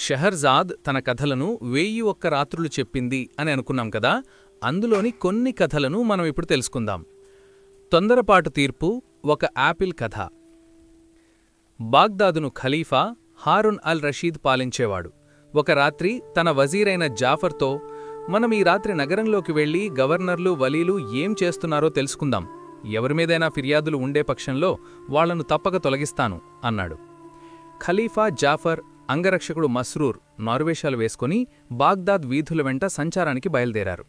షెహర్జాద్ తన కథలను వెయ్యి ఒక్క రాత్రులు చెప్పింది అని అనుకున్నాం కదా అందులోని కొన్ని కథలను మనం ఇప్పుడు తెలుసుకుందాం. తొందరపాటు తీర్పు ఒక యాపిల్ కథ. బాగ్దాదును ఖలీఫా హారున్ అల్ రషీద్ పాలించేవాడు. ఒక రాత్రి తన వజీరైన జాఫర్తో మనం ఈ రాత్రి నగరంలోకి వెళ్ళి గవర్నర్లు వలీలు ఏం చేస్తున్నారో తెలుసుకుందాం. ఎవరి మీదైనా ఫిర్యాదులు ఉండే పక్షంలో వాళ్ళను తప్పక తొలగిస్తాను అన్నాడు. ఖలీఫా జాఫర్ అంగరక్షకుడు మస్రూర్ నార్వేషాలు వేసుకుని బాగ్దాద్ వీధుల వెంట సంచారానికి బయలుదేరారు.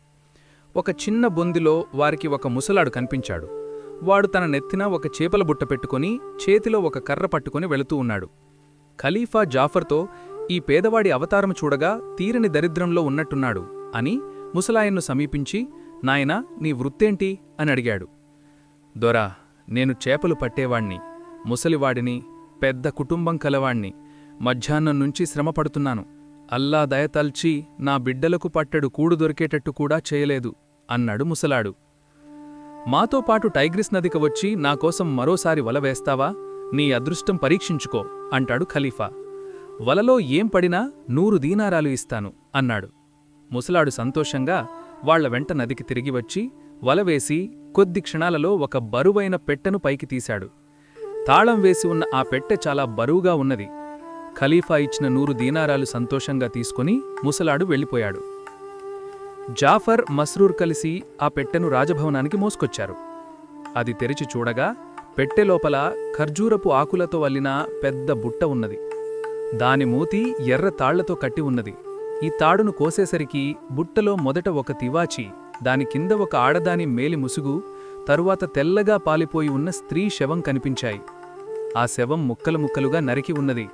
ఒక చిన్న బొందిలో వారికి ఒక ముసలాడు కనిపించాడు. వాడు తన నెత్తిన ఒక చేపల బుట్ట పెట్టుకుని చేతిలో ఒక కర్ర పట్టుకుని వెళుతూ ఉన్నాడు. ఖలీఫా జాఫర్తో ఈ పేదవాడి అవతారం చూడగా తీరని దరిద్రంలో ఉన్నట్టున్నాడు అని ముసలాయన్ను సమీపించి నాయనా నీ వృత్తేంటి? అని అడిగాడు. దొరా నేను చేపలు పట్టేవాణ్ణి ముసలివాడిని పెద్ద కుటుంబం కలవాణ్ణి మధ్యాహ్నం నుంచి శ్రమపడుతున్నాను. అల్లా దయతల్చి నా బిడ్డలకు పట్టెడు కూడు దొరికేటట్టు కూడా చేయలేదు అన్నాడు ముసలాడు. మాతో పాటు టైగ్రిస్ నదికి వచ్చి నాకోసం మరోసారి వల వేస్తావా? నీ అదృష్టం పరీక్షించుకో అంటాడు ఖలీఫా. వలలో ఏం పడినా నూరు దీనారాలు ఇస్తాను అన్నాడు. ముసలాడు సంతోషంగా వాళ్ళ వెంట నదికి తిరిగి వచ్చి వలవేసి కొద్ది క్షణాలలో ఒక బరువైన పెట్టెను పైకి తీశాడు. తాళం వేసి ఉన్న ఆ పెట్టె చాలా బరువుగా ఉన్నది. ఖలీఫా ఇచ్చిన నూరు దీనారాలు సంతోషంగా తీసుకుని ముసలాడు వెళ్ళిపోయాడు. జాఫర్ మస్రూర్ కలిసి ఆ పెట్టెను రాజభవనానికి మోసుకొచ్చారు. అది తెరిచి చూడగా పెట్టె లోపల ఖర్జూరపు ఆకులతో వల్లిన పెద్ద బుట్ట ఉన్నది. దాని మూతి ఎర్ర తాళ్ళతో కట్టి ఉన్నది. ఈ తాడును కోసేసరికి బుట్టలో మొదట ఒక తివాచి దాని కింద ఒక ఆడదాని మేలి ముసుగు తరువాత తెల్లగా పాలిపోయి ఉన్న స్త్రీ శవం కనిపించాయి. ఆ శవం ముక్కలు ముక్కలుగా నరికి ఉన్నది.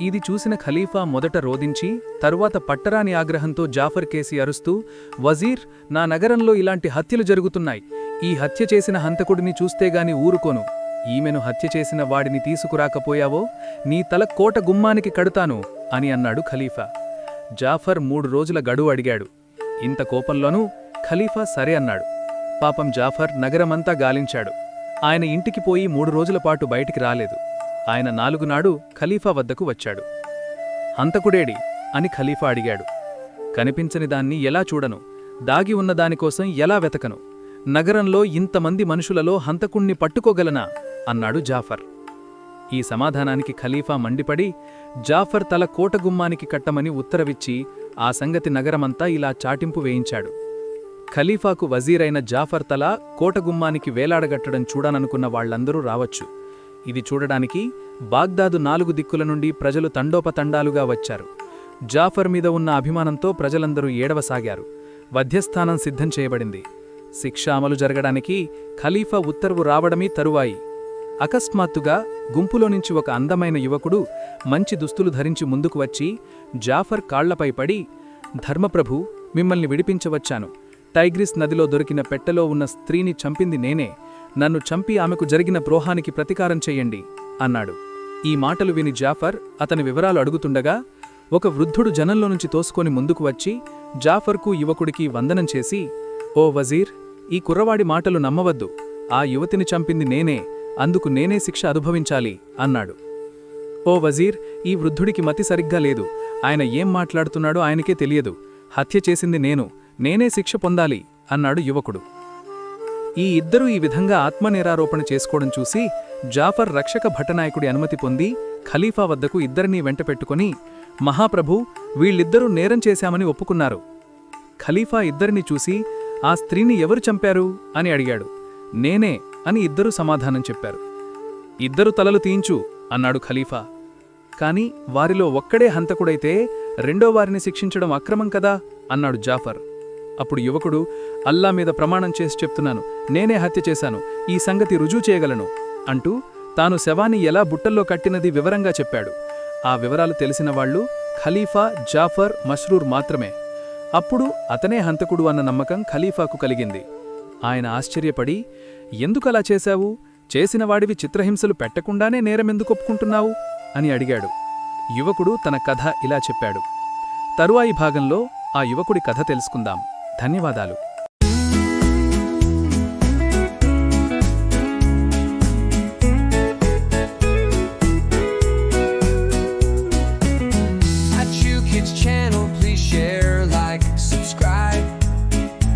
ఇది చూసిన ఖలీఫా మొదట రోదించి తరువాత పట్టరాని ఆగ్రహంతో జాఫర్ కేసి అరుస్తూ వజీర్ నా నగరంలో ఇలాంటి హత్యలు జరుగుతున్నాయి. ఈ హత్య చేసిన హంతకుడిని చూస్తేగాని ఊరుకోను. ఈమెను హత్య చేసిన వాడిని తీసుకురాకపోయావో నీ తల కోట గుమ్మానికి కడుతాను అని అన్నాడు ఖలీఫా. జాఫర్ మూడు రోజుల గడువు అడిగాడు. ఇంత కోపంలోనూ ఖలీఫా సరే అన్నాడు. పాపం జాఫర్ నగరమంతా గాలించాడు. ఆయన ఇంటికి పోయి మూడు రోజుల పాటు బయటికి రాలేదు. ఆయన నాలుగునాడు ఖలీఫా వద్దకు వచ్చాడు. హంతకుడేడి అని ఖలీఫా అడిగాడు. కనిపించని దాన్ని ఎలా చూడను? దాగి ఉన్న దానికోసం ఎలా వెతకను? నగరంలో ఇంతమంది మనుషులలో హంతకుణ్ణి పట్టుకోగలనా? అన్నాడు జాఫర్. ఈ సమాధానానికి ఖలీఫా మండిపడి జాఫర్ తల కోటగుమ్మానికి కట్టమని ఉత్తరవిచ్చి ఆ సంగతి నగరమంతా ఇలా చాటింపు వేయించాడు. ఖలీఫాకు వజీరైన జాఫర్ తల కోటగుమ్మానికి వేలాడగట్టడం చూడననుకున్న వాళ్ళందరూ రావచ్చు. ఇది చూడడానికి బాగ్దాదు నాలుగు దిక్కుల నుండి ప్రజలు తండోపతండాలుగా వచ్చారు. జాఫర్ మీద ఉన్న అభిమానంతో ప్రజలందరూ ఏడవసాగారు. వధ్యస్థానం సిద్ధం చేయబడింది. శిక్ష అమలు జరగడానికి ఖలీఫా ఉత్తర్వు రావడమే తరువాయి. అకస్మాత్తుగా గుంపులో నుంచి ఒక అందమైన యువకుడు మంచి దుస్తులు ధరించి ముందుకు వచ్చి జాఫర్ కాళ్ళపై పడి ధర్మప్రభు మిమ్మల్ని విడిపించవచ్చాను. టైగ్రిస్ నదిలో దొరికిన పెట్టెలో ఉన్న స్త్రీని చంపింది నేనే. నన్ను చంపి ఆమెకు జరిగిన ద్రోహానికి ప్రతీకారం చెయ్యండి అన్నాడు. ఈ మాటలు విని జాఫర్ అతని వివరాలు అడుగుతుండగా ఒక వృద్ధుడు జనంలో నుంచి తోసుకొని ముందుకు వచ్చి జాఫర్కు యువకుడికి వందనం చేసి ఓ వజీర్ ఈ కుర్రవాడి మాటలు నమ్మవద్దు. ఆ యువతిని చంపింది నేనే అందుకు నేనే శిక్ష అనుభవించాలి అన్నాడు. ఓ వజీర్ ఈ వృద్ధుడికి మతి సరిగ్గా లేదు. ఆయన ఏం మాట్లాడుతున్నాడో ఆయనకే తెలియదు. హత్య చేసింది నేను నేనే శిక్ష పొందాలి అన్నాడు యువకుడు. ఈ ఇద్దరూ ఈ విధంగా ఆత్మనేరారోపణ చేసుకోవడం చూసి జాఫర్ రక్షక భటనాయకుడి అనుమతి పొంది ఖలీఫా వద్దకు ఇద్దరినీ వెంటపెట్టుకుని మహాప్రభు వీళ్ళిద్దరూ నేరం చేశామని ఒప్పుకున్నారు. ఖలీఫా ఇద్దరిని చూసి ఆ స్త్రీని ఎవరు చంపారు? అని అడిగాడు. నేనే అని ఇద్దరూ సమాధానం చెప్పారు. ఇద్దరు తలలు తీయించు అన్నాడు ఖలీఫా. కాని వారిలో ఒక్కడే హంతకుడైతే రెండో వారిని శిక్షించడం అక్రమం కదా? అన్నాడు జాఫర్. అప్పుడు యువకుడు అల్లా మీద ప్రమాణం చేసి చెప్తున్నాను. నేనే హత్య చేశాను. ఈ సంగతి రుజువు చేయగలను. అంటూ తాను శవాన్ని ఎలా బుట్టల్లో కట్టినది వివరంగా చెప్పాడు. ఆ వివరాలు తెలిసిన వాళ్ళు ఖలీఫా జాఫర్ మష్రూర్ మాత్రమే. అప్పుడు అతనే హంతకుడు అన్న నమ్మకం ఖలీఫాకు కలిగింది. ఆయన ఆశ్చర్యపడి ఎందుకలా చేశావు? చేసినవాడివి చిత్రహింసలు పెట్టకుండానే నేరమెందుకు ఒప్పుకుంటున్నావు? అని అడిగాడు. యువకుడు తన కథ ఇలా చెప్పాడు. తరువాయి భాగంలో ఆ యువకుడి కథ తెలుసుకుందాం. ధన్యవాదాలు.